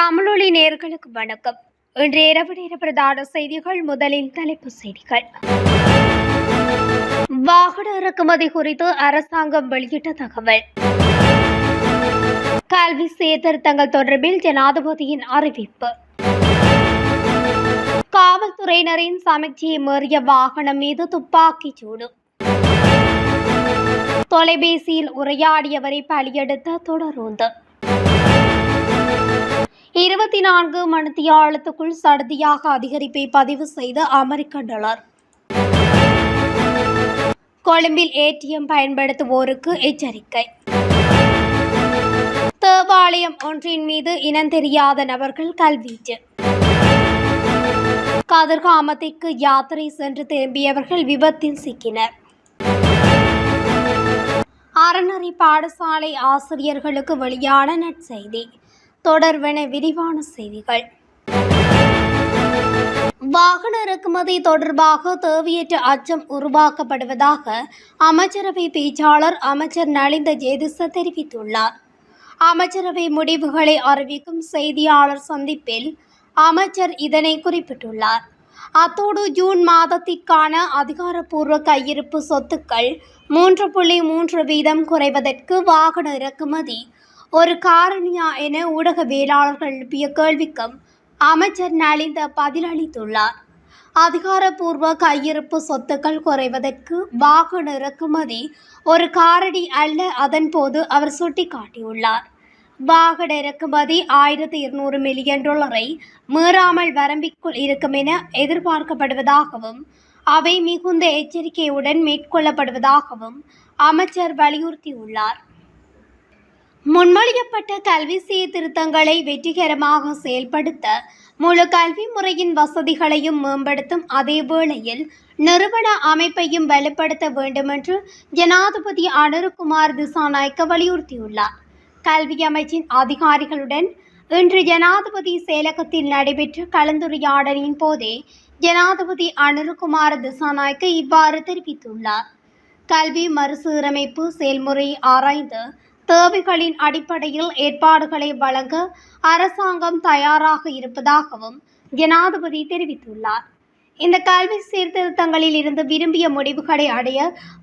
தமிழொலி நேர்களுக்கு வணக்கம். இன்று இரவு நேர பிரதான செய்திகள் முதலில் தலைப்புச் செய்திகள். வாகன இறக்குமதி குறித்து அரசாங்கம் வெளியிட்ட தகவல். கல்வி சீர்திருத்தங்கள் தொடர்பில் ஜனாதிபதியின் அறிவிப்பு. காவல்துறையினரின் சமீட்சையை மீறிய வாகனம் மீது துப்பாக்கிச் சூடு. தொலைபேசியில் உரையாடியவரை பலியெடுத்த தொடருந்து இருபத்தி நான்கு மணித்தியாலத்துக்குள் சடதியாக அதிகரிப்பை பதிவு செய்த அமெரிக்க டாலர். கொழும்பில் ஏடிஎம் பயன்படுத்துவோருக்கு எச்சரிக்கை. தேவாலயம் ஒன்றின் மீது இனந்தெரியாத நபர்கள் கல்வீச்சு. கதிர்காமத்திற்கு யாத்திரை சென்று திரும்பியவர்கள் விபத்தில் சிக்கினர். அறநெறி பாடசாலை ஆசிரியர்களுக்கு வெளியான நற்செய்தி தொடர்வென விரிவான செய்திகள். வாகன இறக்குமதி தொடர்பாக தேவையற்ற அச்சம் உருவாக்கப்படுவதாக அமைச்சரவை பேச்சாளர் அமைச்சர் நலிந்த ஜேதிச தெரிவித்துள்ளார். அமைச்சரவை முடிவுகளை அறிவிக்கும் செய்தியாளர் சந்திப்பில் அமைச்சர் இதனை குறிப்பிட்டுள்ளார். அத்தோடு ஜூன் மாதத்திற்கான அதிகாரப்பூர்வ கையிருப்பு சொத்துக்கள் மூன்று புள்ளி மூன்று வீதம் குறைவதற்கு வாகன இறக்குமதி ஒரு காரணியா என ஊடகவியலாளர்கள் எழுப்பிய கேள்விக்கும் அமைச்சர் நலிந்த பதிலளித்துள்ளார். அதிகாரப்பூர்வ கையிருப்பு சொத்துக்கள் குறைவதற்கு வாகன இறக்குமதி ஒரு காரணி அல்ல அதன்போது அவர் சுட்டிக்காட்டியுள்ளார். வாகன இறக்குமதி ஆயிரத்தி இருநூறு மில்லியன் டாலரை மீறாமல் வரம்பிற்குள் இருக்கும் என எதிர்பார்க்கப்படுவதாகவும் அவை மிகுந்த எச்சரிக்கையுடன் மேற்கொள்ளப்படுவதாகவும் அமைச்சர் வலியுறுத்தியுள்ளார். முன்மொழியப்பட்ட கல்வி சீர்திருத்தங்களை வெற்றிகரமாக செயல்படுத்த முழு கல்வி முறையின் வசதிகளையும் மேம்படுத்தும் அதே வேளையில் நிறுவன அமைப்பையும் வலுப்படுத்த வேண்டுமென்று ஜனாதிபதி அனுருகுமார் திசாநாயக்க வலியுறுத்தியுள்ளார். கல்வி அமைச்சின் அதிகாரிகளுடன் இன்று ஜனாதிபதி செயலகத்தில் நடைபெற்ற கலந்துரையாடலின் போதே ஜனாதிபதி அனுருகுமார் திசாநாயக்க இவ்வாறு தெரிவித்துள்ளார். கல்வி மறுசீரமைப்பு செயல்முறையை ஆராய்ந்து தேவைகளின் அடிப்படையில் ஏற்பாடுகளை வழங்க அரசாங்கம் தயாராக இருப்பதாகவும் ஜனாதிபதி தெரிவித்துள்ளார். இந்த கல்வி சீர்திருத்தங்களில் இருந்து விரும்பிய முடிவுகளை அடைய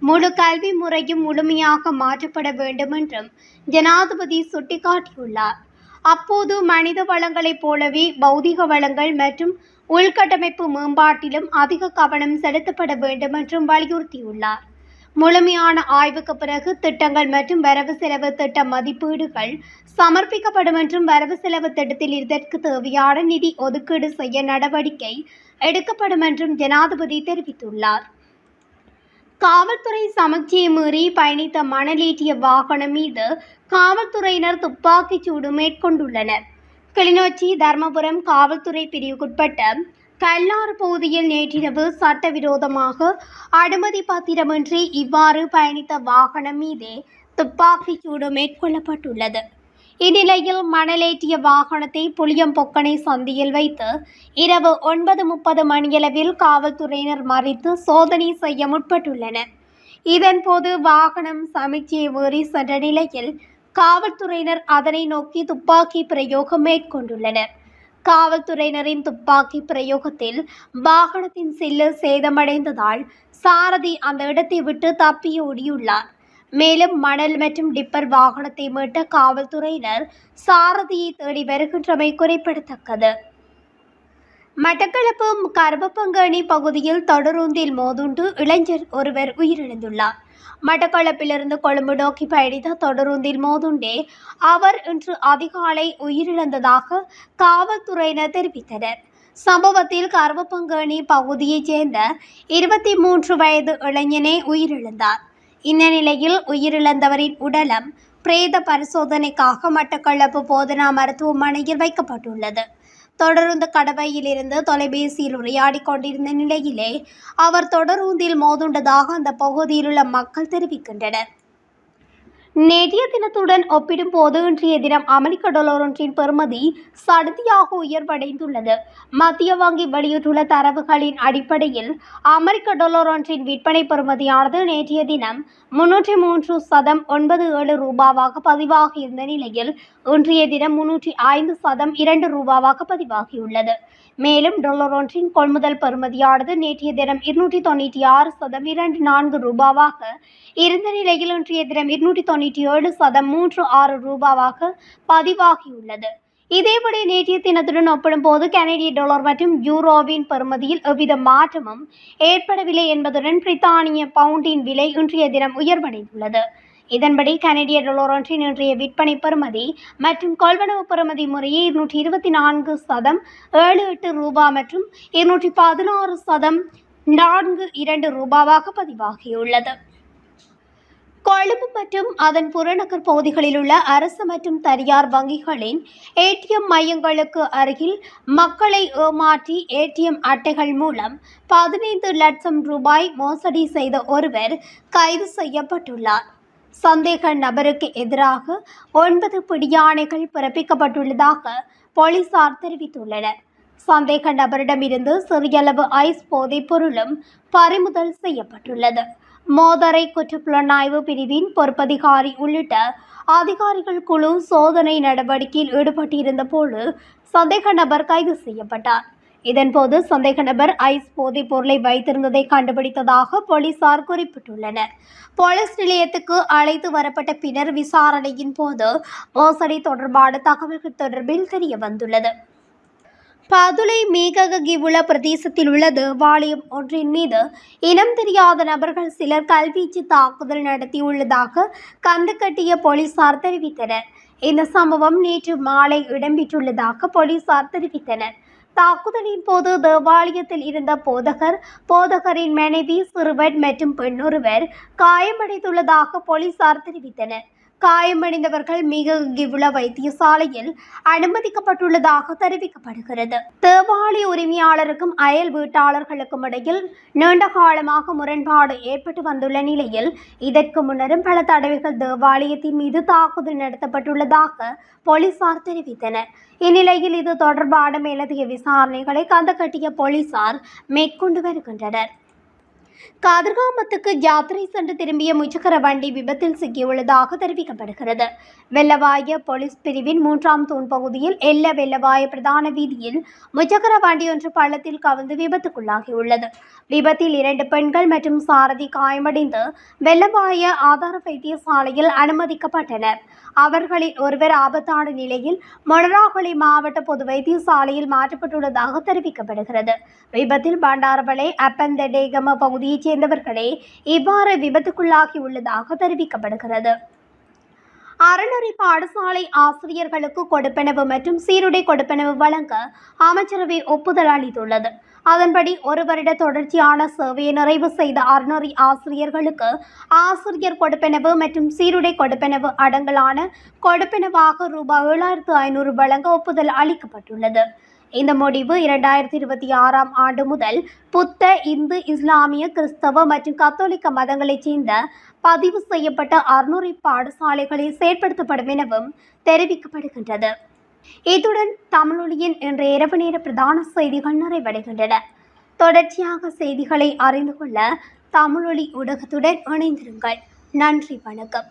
முழு கல்வி முறையும் முழுமையாக மாற்றப்பட வேண்டும் என்றும் ஜனாதிபதி சுட்டிக்காட்டியுள்ளார். அப்போது மனித வளங்களைப் போலவே பௌதிக வளங்கள் மற்றும் உள்கட்டமைப்பு மேம்பாட்டிலும் அதிக கவனம் செலுத்தப்பட வேண்டும் என்றும் வலியுறுத்தியுள்ளார். முழுமையான ஆய்வுக்கு பிறகு திட்டங்கள் மற்றும் வரவு செலவு திட்ட மதிப்பீடுகள் சமர்ப்பிக்கப்படும் என்றும் வரவு செலவு திட்டத்தில் இதற்கு தேவையான நிதி ஒதுக்கீடு செய்ய நடவடிக்கை எடுக்கப்படும் என்றும் ஜனாதிபதி தெரிவித்துள்ளார். காவல்துறை சமர்ச்சியை மீறி பயணித்த மணலேற்றிய வாகனம் மீது காவல்துறையினர் துப்பாக்கிச் சூடு மேற்கொண்டுள்ளனர். கிளிநொச்சி தர்மபுரம் காவல்துறை பிரிவுக்குட்பட்ட கல்லாறு பகுதியில் நேற்றிரவு சட்டவிரோதமாக அனுமதி பத்திரமின்றி இவ்வாறு பயணித்த வாகனம் மீதே துப்பாக்கிச் சூடு மேற்கொள்ளப்பட்டுள்ளது. இந்நிலையில் மணலேற்றிய வாகனத்தை புளியம்பொக்கனை சந்தியில் வைத்து இரவு ஒன்பது முப்பது மணியளவில் காவல்துறையினர் மறித்து சோதனை செய்ய முற்பட்டுள்ளனர். இதன்போது வாகனம் சமீட்சையை மீறி சென்ற நிலையில் காவல்துறையினர் அதனை நோக்கி துப்பாக்கி பிரயோகம் மேற்கொண்டுள்ளனர். காவல்துறையினரின் துப்பாக்கி பிரயோகத்தில் வாகனத்தின் சில்லு சேதமடைந்ததால் சாரதி அந்த இடத்தை விட்டு தப்பி ஓடியுள்ளார். மேலும் மணல் மற்றும் டிப்பர் வாகனத்தை மீட்ட காவல்துறையினர் சாரதியை தேடி வருகின்றமை குறிப்பிடத்தக்கது. மட்டக்களப்பு கர்ப்பப்பங்கணி பகுதியில் தொடருந்தில் மோதுண்டு இளைஞர் ஒருவர் உயிரிழந்துள்ளார். மட்டக்களப்பிலிருந்து கொழும்பு நோக்கி பயணித்த தொடருந்தில் மோதுண்டே அவர் இன்று அதிகாலை உயிரிழந்ததாக காவல்துறையினர் தெரிவித்தனர். சம்பவத்தில் கருவப்பங்கணி பகுதியைச் சேர்ந்த இருபத்தி மூன்று வயது இளைஞனே உயிரிழந்தார். இந்த நிலையில் உயிரிழந்தவரின் உடலம் பிரேத பரிசோதனைக்காக மட்டக்களப்பு போதனா மருத்துவமனையில் வைக்கப்பட்டுள்ளது. தொடருந்து கடவையிலிருந்து தொலைபேசியில் உரையாடி கொண்டிருந்த நிலையிலே அவர் தொடருந்தில் மோதுண்டதாக அந்த பகுதியிலுள்ள மக்கள் தெரிவிக்கின்றனர். நேற்றைய தினத்துடன் ஒப்பிடும்போது இன்றைய தினம் அமெரிக்க டாலர் ஒன்றின் பெறுமதி சடுதியாக உயர்வடைந்துள்ளது. மத்திய வங்கி வெளியிட்டுள்ள தரவுகளின் அடிப்படையில் அமெரிக்க டாலர் ஒன்றின் விற்பனை பெறுமதியானது நேற்றைய தினம் முன்னூற்றி மூன்று சதம் ஒன்பது ஏழு ரூபாவாக பதிவாகியிருந்த நிலையில் இன்றைய தினம் முன்னூற்றி ஐந்து சதம் இரண்டு ரூபாவாக பதிவாகியுள்ளது. மேலும் டாலர் ஒன்றின் கொள்முதல் பெறுமதியானது நேற்றைய தினம் இருநூற்றி தொண்ணூற்றி ஆறு சதம் இரண்டு நான்கு ரூபாவாக இருந்த நிலையில் இன்றைய தினம் இருநூற்றி தொண்ணூற்றி ஏழு சதம் மூன்று ஆறு ரூபாவாக பதிவாகியுள்ளது. இதேபடி நேற்றைய தினத்துடன் ஒப்பிடும்போது கனடிய டாலர் மற்றும் யூரோவின் பெறுமதியில் எவ்வித மாற்றமும் ஏற்படவில்லை என்பதுடன் பிரித்தானிய பவுண்டின் விலை இன்றைய தினம் உயர்வடைந்துள்ளது. இதன்படி கனடிய டாலர் ஒன்றின் இன்றைய விற்பனை பெறுமதி மற்றும் கொள்வனவு பெறுமதி முறையே இருநூற்றி இருபத்தி நான்கு சதம் ஏழு எட்டு ரூபா மற்றும் இருநூற்றி பதினாறு சதம் நான்கு இரண்டு ரூபாவாக பதிவாகியுள்ளது. கொழும்பு மற்றும் அதன் புறநகர் பகுதிகளில் உள்ள அரசு மற்றும் தனியார் வங்கிகளின் ஏடிஎம் மையங்களுக்கு அருகில் மக்களை ஏமாற்றி ஏடிஎம் அட்டைகள் மூலம் பதினைந்து லட்சம் ரூபாய் மோசடி செய்த ஒருவர் கைது செய்யப்பட்டுள்ளார். சந்தேக நபருக்கு எதிராக ஒன்பது பிடியாணைகள் பிறப்பிக்கப்பட்டுள்ளதாக போலீசார் தெரிவித்துள்ளனர். சந்தேக நபரிடமிருந்து சிறியளவு ஐஸ் போதைப் பொருளும் பறிமுதல் செய்யப்பட்டுள்ளது. மோதரை குற்றப்புலனாய்வு பிரிவின் பொறுப்பதிகாரி உள்ளிட்ட அதிகாரிகள் குழு சோதனை நடவடிக்கையில் ஈடுபட்டிருந்த போது சந்தேக நபர் கைது செய்யப்பட்டார். இதன்போது சந்தேக நபர் ஐஸ் போதைப் பொருளை வைத்திருந்ததை கண்டுபிடித்ததாக போலீசார் குறிப்பிட்டுள்ளனர். போலீஸ் நிலையத்துக்கு அழைத்து வரப்பட்ட பின்னர் விசாரணையின் போது மோசடி தொடர்பான தகவல்கள் தொடர்பில் தெரிய வந்துள்ளது பதுளை மேககிவுல பிரதேசத்தில் உள்ள தேவாலயம் ஒன்றின் மீது இனம் தெரியாத நபர்கள் சிலர் கல்வீச்சு தாக்குதல் நடத்தியுள்ளதாக கண்டுகட்டிய போலீசார் தெரிவித்தனர். இந்த சம்பவம் நேற்று மாலை இடம்பெற்றுள்ளதாக போலீசார் தெரிவித்தனர். தாக்குதலின் போது தேவாலயத்தில் இருந்த போதகர் போதகரின் மனைவி சிறுவன் மற்றும் பெண்ணொருவர் காயமடைந்துள்ளதாக போலீசார் தெரிவித்தனர். காயமடைந்தவர்கள் மிககிவுல வைத்தியசாலையில் அனுமதிக்கப்பட்டுள்ளதாக தெரிவிக்கப்படுகிறது. தேவாலய உரிமையாளருக்கும் அயல் வீட்டாளர்களுக்கும் இடையில் நீண்ட காலமாக முரண்பாடு ஏற்பட்டு வந்துள்ள நிலையில் இதற்கு முன்னரும் பல தடவைகள் தேவாலயத்தின் மீது தாக்குதல் நடத்தப்பட்டுள்ளதாக போலீசார் தெரிவித்தனர். இந்நிலையில் இது தொடர்பான மேலதிக விசாரணைகளை கந்தக்கட்டிய போலீசார் மேற்கொண்டு வருகின்றனர். காதர்காமத்துக்கு யாத்திரை சென்று திரும்பிய முச்சக்கர வண்டி விபத்தில் சிக்கியுள்ளதாக தெரிவிக்கப்படுகிறது. வெள்ளவாய போலீஸ் பிரிவின் மூன்றாம் தூண் பகுதியில் எல்ல வெள்ளவாய பிரதான வீதியில் முச்சக்கர வண்டி ஒன்று பள்ளத்தில் கவிழ்ந்து விபத்துக்குள்ளாகியுள்ளது. விபத்தில் இரண்டு பெண்கள் மற்றும் சாரதி காயமடைந்து வெள்ளவாய ஆதார வைத்தியசாலையில் அனுமதிக்கப்பட்டனர். அவர்களில் ஒருவர் ஆபத்தான நிலையில் மொனராகுளி மாவட்ட பொது வைத்தியசாலையில் மாற்றப்பட்டுள்ளதாக தெரிவிக்கப்படுகிறது. விபத்தில் பண்டாரவளை அப்பந்தடேகம பகுதி சேர்ந்தவர்களே இவ்வாறு விபத்துக்குள்ளாகி உள்ளதாக தெரிவிக்கப்படுகிறது. அறநெறி பாடசாலை ஆசிரியர்களுக்கு கொடுப்பனவு மற்றும் சீருடை கொடுப்பனவு வழங்க அமைச்சரவை ஒப்புதல் அளித்துள்ளது. அதன்படி ஒரு வருட தொடர்ச்சியான சேவையை நிறைவு செய்த அறநெறி ஆசிரியர்களுக்கு ஆசிரியர் கொடுப்பனவு மற்றும் சீருடை கொடுப்பனவு அடங்கலான கொடுப்பனவாக ரூபாய் ஏழாயிரத்து ஐநூறு வழங்க ஒப்புதல் அளிக்கப்பட்டுள்ளது. இந்த முடிவு இரண்டாயிரத்தி இருபத்தி ஆறாம் ஆண்டு முதல் புத்த இந்து இஸ்லாமிய கிறிஸ்தவ மற்றும் கத்தோலிக்க மதங்களைச் சேர்ந்த பதிவு செய்யப்பட்ட அறுநூறு பாடசாலைகளில் செயற்படுத்தப்படும் எனவும் தெரிவிக்கப்படுகின்றது. இத்துடன் தமிழொலியின் இன்றைய இரவு நேர பிரதான செய்திகள் நிறைவடைகின்றன. தொடர்ச்சியாக செய்திகளை அறிந்து கொள்ள தமிழொலி ஊடகத்துடன் இணைந்திருங்கள். நன்றி வணக்கம்.